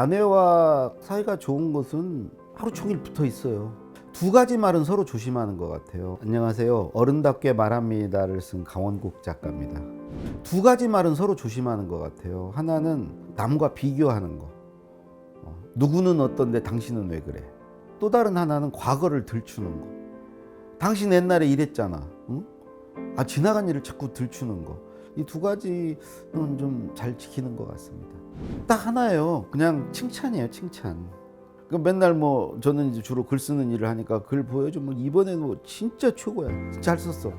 아내와 사이가 좋은 것은 하루 종일 붙어 있어요. 두 가지 말은 서로 조심하는 것 같아요. 안녕하세요. 어른답게 말합니다를 쓴 강원국 작가입니다. 두 가지 말은 서로 조심하는 것 같아요. 하나는 남과 비교하는 거. 어, 누구는 어떤데 당신은 왜 그래? 또 다른 하나는 과거를 들추는 거. 당신 옛날에 이랬잖아. 응? 아 지나간 일을 자꾸 들추는 거. 이 두 가지는 좀 잘 지키는 것 같습니다. 딱 하나예요. 그냥 칭찬이에요, 칭찬. 그 맨날 뭐 저는 이제 주로 글 쓰는 일을 하니까 글 보여줘. 뭐 이번에 뭐 진짜 최고야. 잘 썼어.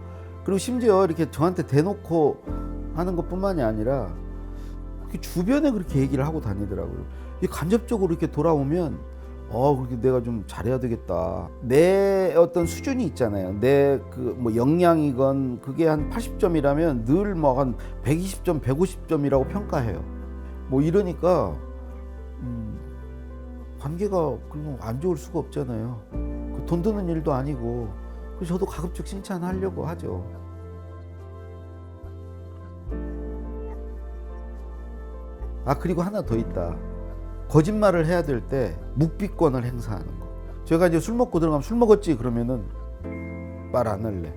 그리고 심지어 이렇게 저한테 대놓고 하는 것뿐만이 아니라 주변에 그렇게 얘기를 하고 다니더라고요. 이 간접적으로 이렇게 돌아오면 어 그렇게 내가 좀 잘해야 되겠다. 내 어떤 수준이 있잖아요. 내 그 뭐 역량이건 그게 한 80점이라면 늘 뭐 한 120점, 150점이라고 평가해요. 뭐 이러니까 음, 관계가 그냥 안 좋을 수가 없잖아요. 그 돈 드는 일도 아니고 그래서 저도 가급적 칭찬하려고 하죠. 아 그리고 하나 더 있다. 거짓말을 해야 될 때 묵비권을 행사하는 거. 제가 이제 술 먹고 들어가면 술 먹었지 그러면은 말 안 할래.